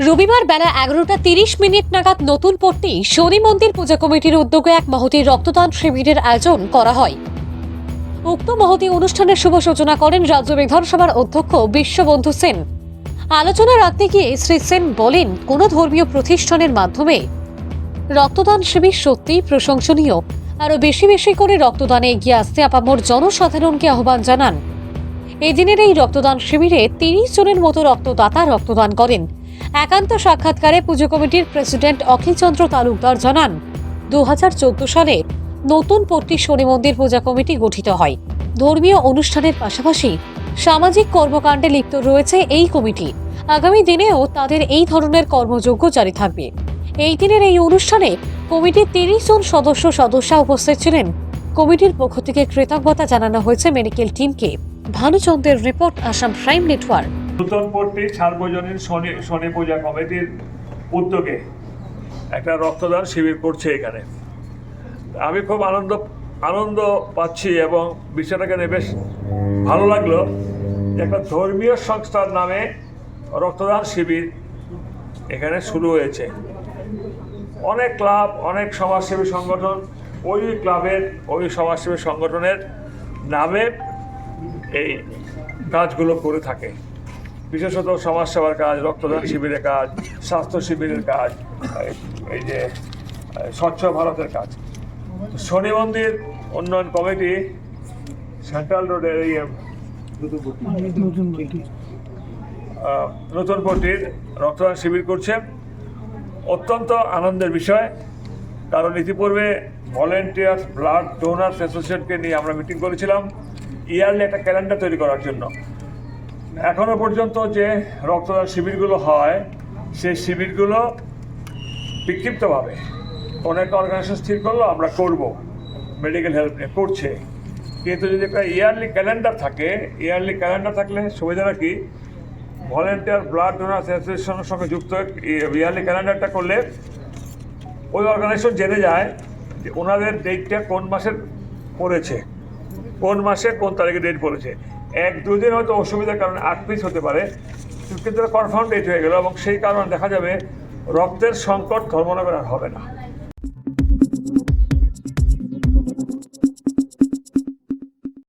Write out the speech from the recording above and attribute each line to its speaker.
Speaker 1: রবিবার বেলা এগারোটা তিরিশ মিনিট নাগাদ নতুন পট্টি শনি মন্দির পূজা কমিটির উদ্যোগে এক মহতি রক্তদান শিবিরের আয়োজন করা হয়। উক্ত মহতি অনুষ্ঠানের শুভ সূচনা করেন রাজ্য বিধানসভার অধ্যক্ষ বিশ্ববন্ধু সেন। আলোচনা রাখতে গিয়ে শ্রী সেন বলেন, কোনো ধর্মীয় প্রতিষ্ঠানের মাধ্যমে রক্তদান শিবির সত্যিই প্রশংসনীয়। আরও বেশি বেশি করে রক্তদানে এগিয়ে আসতে আপামর জনসাধারণকে আহ্বান জানান। এই দিনের এই রক্তদান শিবিরে তিরিশ জনের মতো রক্তদাতা রক্তদান করেন। একান্ত সাক্ষাৎকারে পুজো কমিটির প্রেসিডেন্ট অখিলচন্দ্র তালুকদার জানান দু হাজার চোদ্দ সালে নতুন পট্টি শনি মন্দির পূজা কমিটি গঠিত হয়। ধর্মীয় অনুষ্ঠানের পাশাপাশি সামাজিক কর্মকাণ্ডে লিপ্ত রয়েছে এই কমিটি। আগামী দিনেও তাদের এই ধরনের কর্মযোগ্য জারি থাকবে। এই দিনের এই অনুষ্ঠানে কমিটির তিরিশ জন সদস্য সদস্যা উপস্থিত ছিলেন। কমিটির পক্ষ থেকে কৃতজ্ঞতা জানানো হয়েছে মেডিকেল টিমকে। ভানুচন্দ্রের report, Assam prime network.
Speaker 2: Nutan Patti সার্বজনীন শনি শনি পূজা কমিটির উদ্যোগে একটা রক্তদান শিবির করছে এখানে। আমি খুব আনন্দ আনন্দ পাচ্ছি এবং বিষয়টাকে নিয়ে বেশ ভালো লাগল একটা ধর্মীয় সংস্থার নামে রক্তদান শিবির এখানে শুরু হয়েছে। অনেক ক্লাব, অনেক সমাজসেবী সংগঠন, ওই ক্লাবের, ওই সমাজসেবী সংগঠনের নামে এই কাজগুলো করে থাকে। বিশেষত সমাজসেবার কাজ, রক্তদান শিবিরের কাজ, স্বাস্থ্য শিবিরের কাজ, এই- যে স্বচ্ছ ভারতের কাজ। শনি মন্দির, উন্নয়ন কমিটি, সেন্ট্রাল রোডের এই নতুন পট্টির রক্তদান শিবির করছে। অত্যন্ত আনন্দের বিষয়, কারণ ইতিপূর্বে ভলেন্টিয়ার ব্লাড ডোনার্স অ্যাসোসিয়েশনকে নিয়ে আমরা মিটিং করেছিলাম। ইয়ারলি একটা ক্যালেন্ডার তৈরি করার জন্য। এখনও পর্যন্ত যে রক্তদান শিবিরগুলো হয়, সেই শিবিরগুলো বিক্ষিপ্তভাবে অনেক অর্গানাইজেশন স্থির করল, আমরা করব। মেডিকেল হেল্প নিয়ে করছে। কিন্তু যদি একটা ইয়ারলি ক্যালেন্ডার থাকে ইয়ারলি ক্যালেন্ডার থাকলে সুবিধাটা কি? ভলেন্টিয়ার ব্লাড ডোনার অ্যাসোসিয়েশনের সঙ্গে যুক্ত ইয়ারলি ক্যালেন্ডারটা করলে ওই অর্গানাইজেশন জেনে যায় যে ওনাদের ডেটটা কোন মাসের পড়েছে, কোন মাসে কোন তারিখে ডেট পড়েছে। এক, দুই দিন হয়তো অসুবিধার কারণে আট পিস হতে পারে। কিন্তু কনফার্ম ডেট হয়ে গেল এবং সেই কারণে দেখা যাবে রক্তের সংকট ধর্মনগর আর হবে না।